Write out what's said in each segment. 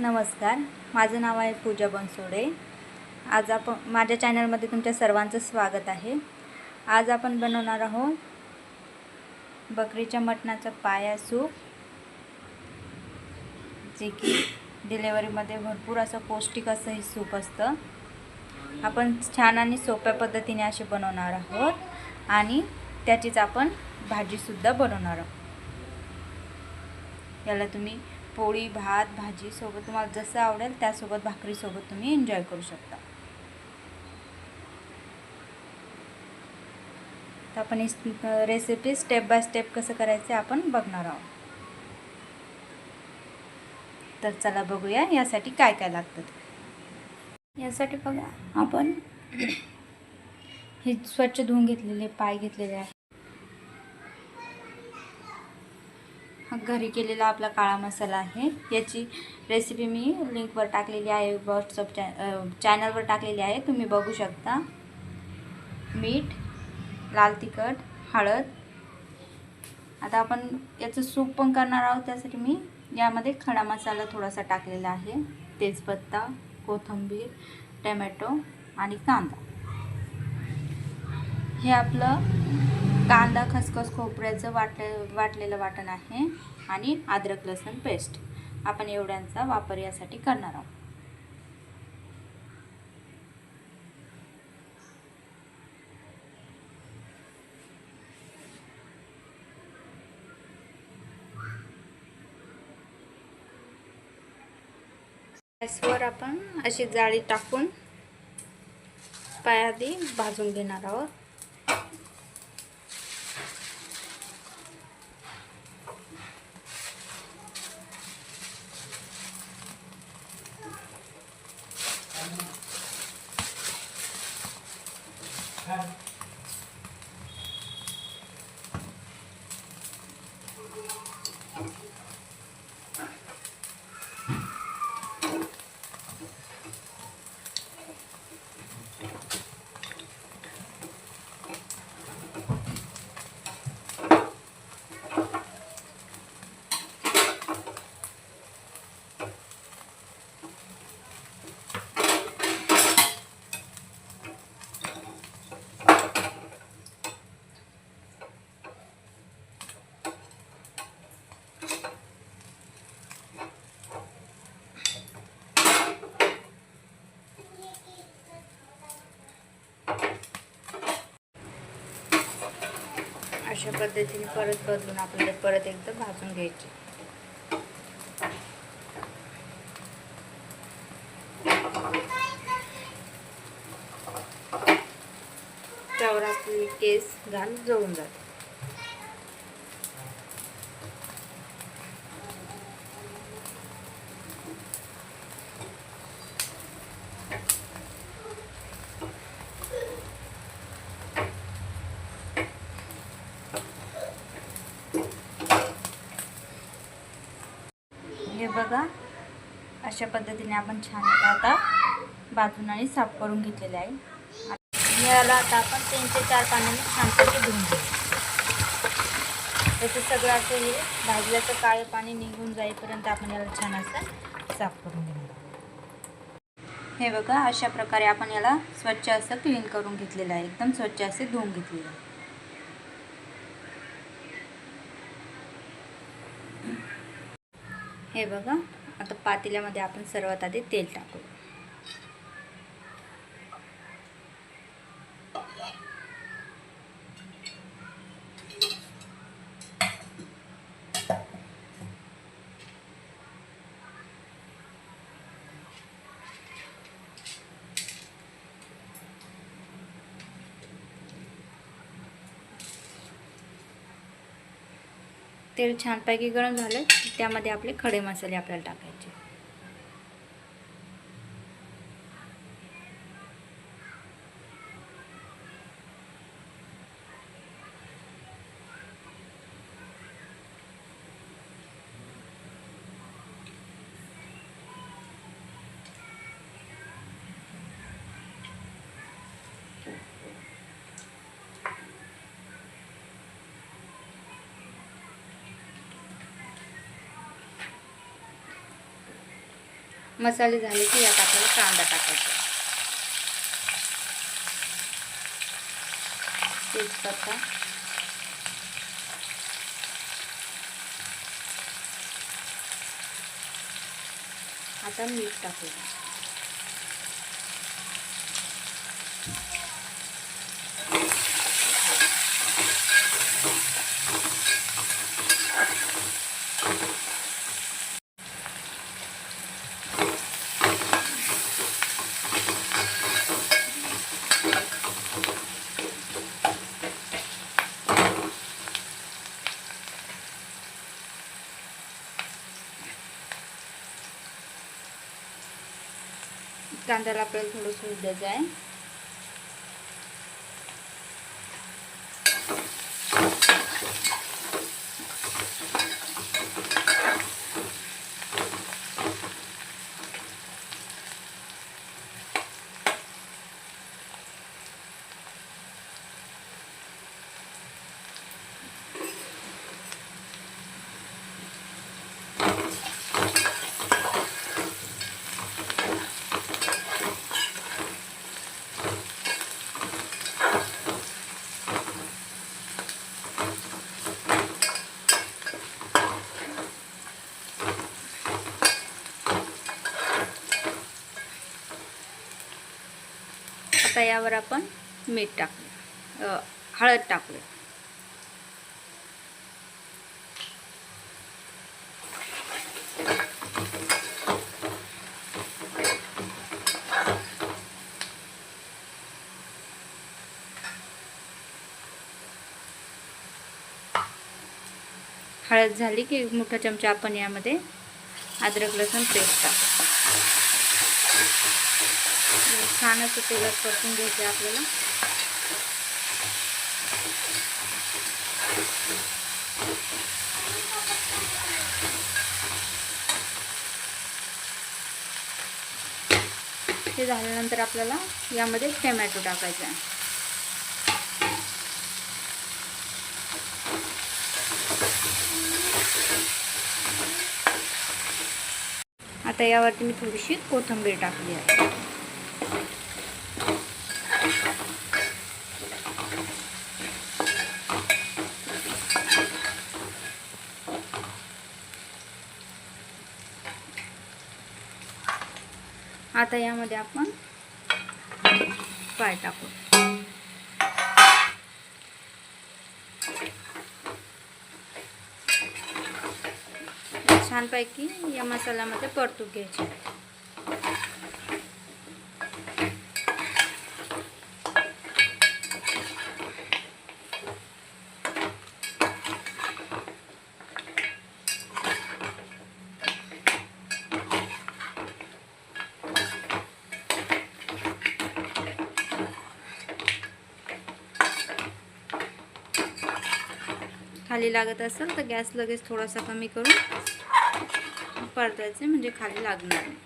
नमस्कार. माझं नाव आहे पूजा बनसोडे. आज आपण माझ्या चॅनलमध्ये तुमच्या सर्वांचं स्वागत आहे. आज आपण बनवणार आहोत बकरीच्या मटणाचा पाया सूप जे की डिलेवरीमध्ये भरपूर असं पौष्टिक असं हे सूप असतं. आपण छान आणि सोप्या पद्धतीने असे बनवणार आहोत आणि त्याचीच आपण भाजीसुद्धा बनवणार आहोत. याला तुम्ही पोळी भात भाजी सोबत तुम्हाला जसं आवडेल त्यासोबत भाकरीसोबत तुम्ही एन्जॉय करू शकता. तर आपण रेसिपी स्टेप बाय स्टेप कसं करायचं आपण बघणार आहोत. तर चला बघूया यासाठी काय काय लागतं. यासाठी बघा आपण हे स्वच्छ धुवून घेतलेले पाय घेतलेले आहे हा घरी केलेला आपला काळा मसाला आहे. याची रेसिपी मी लिंकवर टाकलेली आहे व्हॉट्सअप चॅ चॅनलवर टाकलेली आहे. तुम्ही बघू शकता. मीठ लाल तिखट हळद. आता आपण याचं सूप पण करणार आहोत. त्यासाठी मी यामध्ये खडा मसाला थोडासा टाकलेला आहे. तेजपत्ता कोथिंबीर टमॅटो आणि कांदा. हे आपलं कांदा खसखस खोबऱ्याचं वाटले वाटलेलं वाटण आहे आणि अद्रक लसूण पेस्ट आपण एवढ्यांचा वापर यासाठी करणार आहोत. गॅसवर आपण अशी जाळी टाकून पायादी भाजून घेणार आहोत. अशा पद्धतीने परत बदलून आपल्याला परत एकदा भाजून घ्यायचे. त्यावर आपली केस घालून जळून जाते हे बघा अशा पद्धतीने आपण छान आता बाजून आणि साफ करून घेतलेले आहे. याला आता आपण तीन ते चार पाण्याने छानपैकी धुवून घेऊ. तसं सगळं असं हे भाजल्याचं काळं पाणी निघून जाईपर्यंत आपण याला छान असं साफ करून घेऊ. हे बघा अशा प्रकारे आपण याला स्वच्छ असं क्लीन करून घेतलेलं आहे. एकदम स्वच्छ असे धुवून घेतलेलं आहे. हे बघा आता पातेल्यामध्ये आपण सर्वात आधी तेल टाकू. तेल छानपैकी गरम झालं त्यामध्ये आपले खडे मसाले आपल्याला टाकायचे. मसाले झाले की यात आपल्याला कांदा टाकायचा. तेजपत्ता आता मीठ टाकूया. कांद्याला आपल्याला थोडं उद्याचं आहे. त्यावर आपण मीठ टाकू हळद टाकूया. हळद झाली की एक मोठा चमचा आपण यामध्ये अद्रक लसूण पेस्ट टाकू छान असं तेलात परतून घ्यायचं आहे आपल्याला. ते झाल्यानंतर आपल्याला यामध्ये टमॅटो टाकायचा आहे. आता यावरती मी थोडीशी कोथिंबीर टाकली आहे. आता यामध्ये आपण पाय टाकू. छानपैकी या मसाल्यामध्ये परतूक घ्यायचे. खाली लागत असेल तर गॅस लगेच थोडासा कमी करून परतायचे म्हणजे खाली लागणार नाही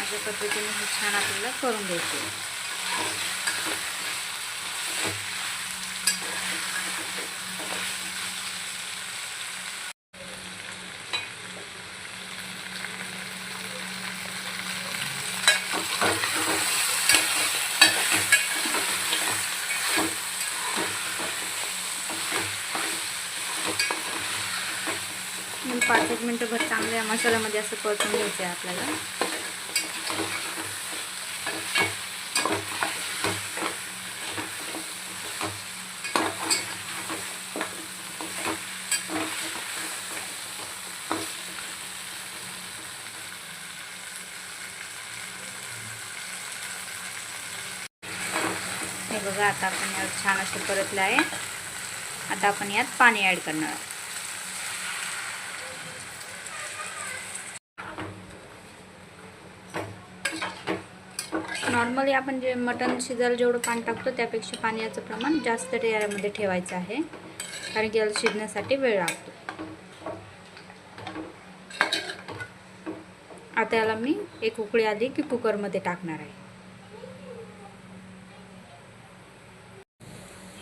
अशा पद्धतीने हे छान आपल्याला करून घ्यायचे मग पाच एक मिनटं भर चांगल्या मसाल्यामध्ये असं परतून घ्यायचं आहे आपल्याला. आता आपण यावर छान असं परतलं आहे. आता आपण यात पाणी ॲड करणार आहोत. नॉर्मली आपण जे मटण शिजायला जेवढं पाणी टाकतो त्यापेक्षा पाण्याचं प्रमाण जास्त यामध्ये ठेवायचं आहे. कारण की याला शिजण्यासाठी वेळ लागतो. आता याला मी एक उकळी आली की कुकरमध्ये टाकणार आहे.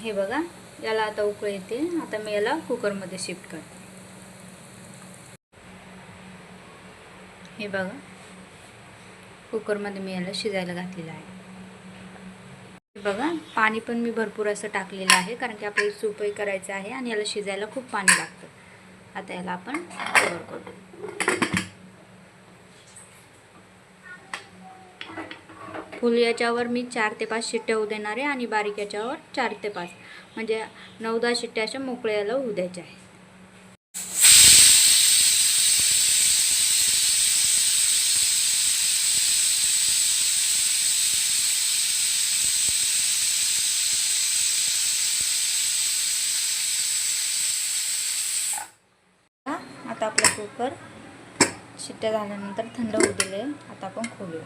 हे बघा याला आता उकळ येते. आता मी याला कुकरमध्ये शिफ्ट करते. हे बघा कुकरमध्ये मी याला शिजायला घातलेलं आहे. हे बघा पाणी पण मी भरपूर असं टाकलेलं आहे कारण की आपल्याला सूपही करायचं आहे आणि याला शिजायला खूप पाणी लागतं. आता याला आपण कवर करू. फुल याच्यावर मी चार ते पाच शिट्ट्या होऊ देणार आहे आणि बारीक याच्यावर चार ते पाच. म्हणजे नऊ दहा शिट्ट्या अशा मोकळ्या याला होऊ द्यायच्या आहे आता आपला कुकर शिट्ट्या झाल्यानंतर थंड होऊ दिले आता आपण खोलूया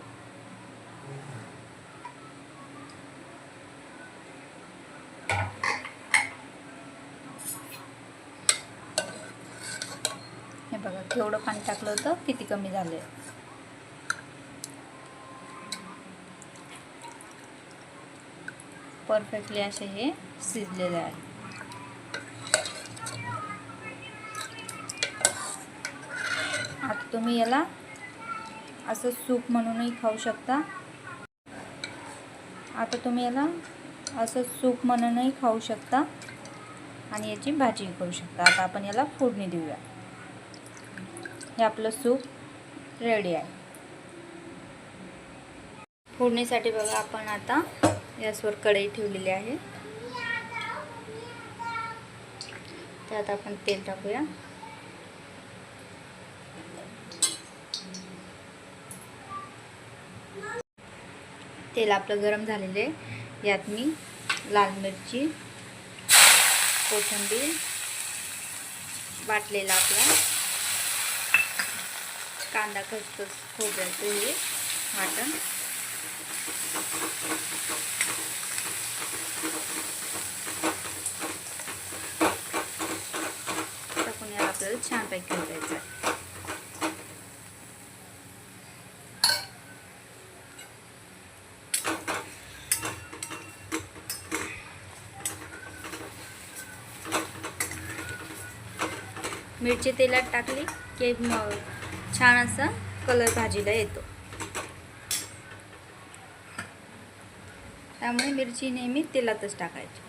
हे बघा केवढं पाणी टाकलं होतं किती कमी झालं परफेक्टली असे हे शिजलेले आहे. आता तुम्ही याला असं सूप म्हणूनही खाऊ शकता. आता तुम्ही याला असं सूप म्हणूनही खाऊ शकता. आणि याची भाजीही करू शकता. आता आपण याला फोडणी देऊया. हे आपलं सूप रेडी आहे. फोडणीसाठी बघा आपण आता गॅसवर कढई ठेवलेली आहे. त्यात आपण तेल टाकूया. तेल आपलं गरम झालेलं आहे. यात मी लाल मिरची कोथिंबीर वाटलेला आपला कांदा खसखस खोबऱ्याचं हे वाटण. टाकून याला आपल्याला छानपैकी घालायचं आहे मिरची तेलात टाकली की मग छान असा कलर भाजीला येतो. त्यामुळे मिरची नेहमी तेलातच टाकायची.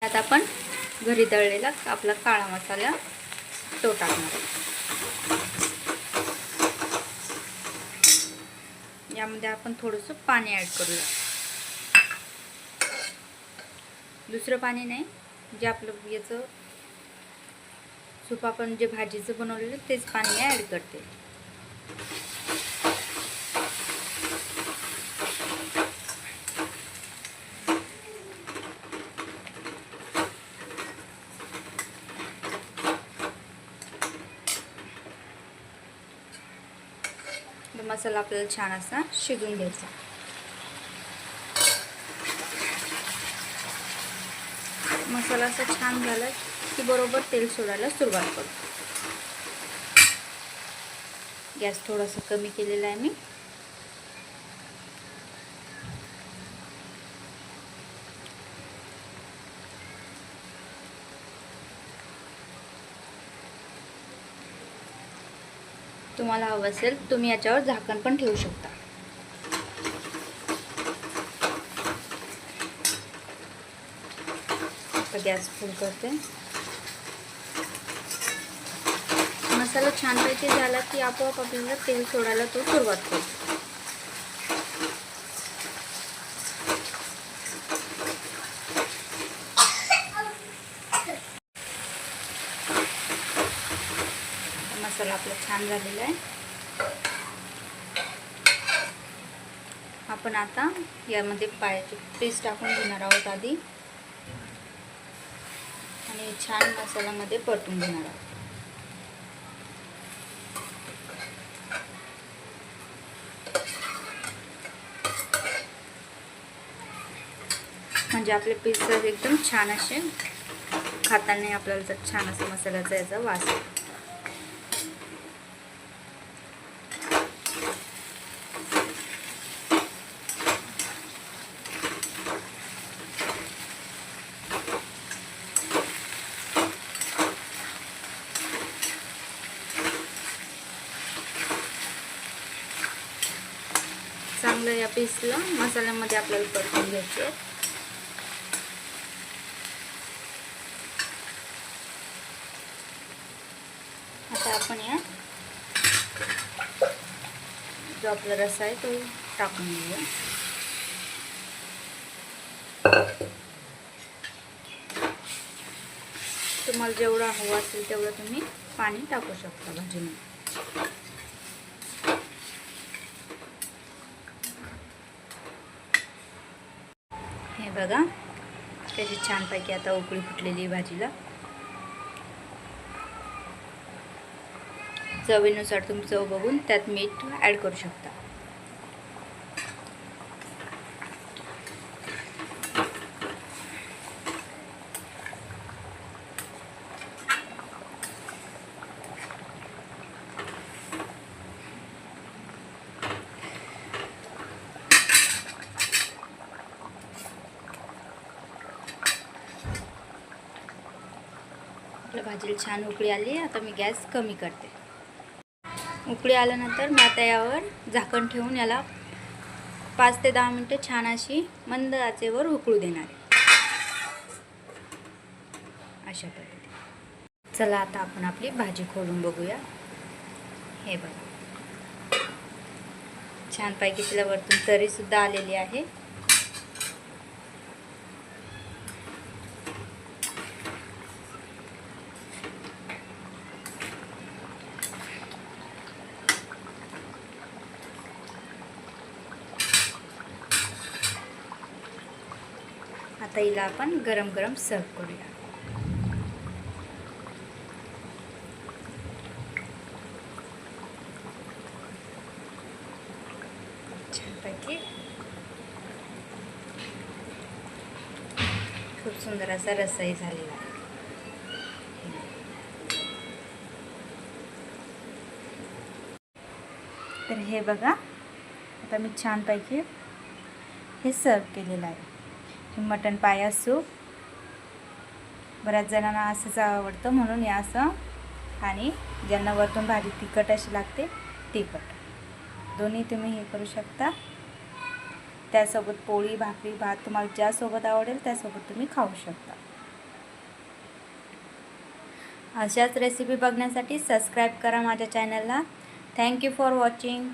त्यात आपण घरी दळलेला आपला काळा मसाला तो टाकणार. यामध्ये आपण थोडंसं पाणी ॲड करूया. दुसरं पाणी नाही जे आपलं याचं सूप आपण जे भाजीचं बनवलेलं तेच पाणी ॲड करते. मसाला आपल्याला छान असा शिजून घ्यायचा. मसाला असा छान झाला की बरोबर तेल सोडायला सुरुवात करू. गॅस थोडासा कमी केलेला आहे मी. तुम्हाला हवं असेल तुम्ही याच्यावर झाकण पण ठेवू शकता. आता गॅस फुल करते. मसाला छानपैकी झाला की आपोआप आपल्याला तेल सोडायला तो सुरुवात करतो मसाला आपला छान झालेला आहे. आपण आता यामध्ये पायाची पेस्ट टाकून घेणार आहोत आधी. आणि छान मसाल्यामध्ये परतून घेणार आहोत. म्हणजे आपले पीस एकदम छान असे खाताना आपल्याला तर छान असं मसाल्याचा याचा वास येतो. चांगलं या पीसला. मसाल्यामध्ये आपल्याला परतून घ्यायचे आता आपण या जो आपला रसा आहे तो टाकून घेऊया. तुम्हाला जेवढं हवं असेल तेवढं तुम्ही पाणी टाकू शकता भाजीमध्ये. बघा. त्याची छानपैकी आता उकळी फुटलेली भाजीला. चवीनुसार तुम्ही चव बघून त्यात मीठ ॲड करू शकता. भाजीला छान उकळी आली आता मी गॅस कमी करते. उकळी आल्यानंतर मी आता यावर झाकण ठेवून याला पाच ते दहा मिनटं छान अशी मंद आचेवर उकळू देणार अशा पद्धतीने. चला आता आपण आपली भाजी खोलून बघूया. हे बघा. छानपैकी तिला वरतून तरीसुद्धा आलेली आहे. आता हिला आपण गरम गरम सर्व करूया. छानपैकी. खूप सुंदर असा रसई झालेला आहे. तर हे बघा आता मी छानपैकी हे सर्व केलेलं आहे. मटण पाया सूप बऱ्याच जणांना असंच आवडतं म्हणून हे असं. आणि ज्यांना वरतून भाजी तिखट अशी लागते तिखट दोन्ही तुम्ही हे करू शकता. त्यासोबत पोळी भाकरी भात तुम्हाला ज्यासोबत आवडेल त्यासोबत तुम्ही खाऊ शकता. अशाच रेसिपी बघण्यासाठी सबस्क्राईब करा माझ्या चॅनलला थँक्यू फॉर वॉचिंग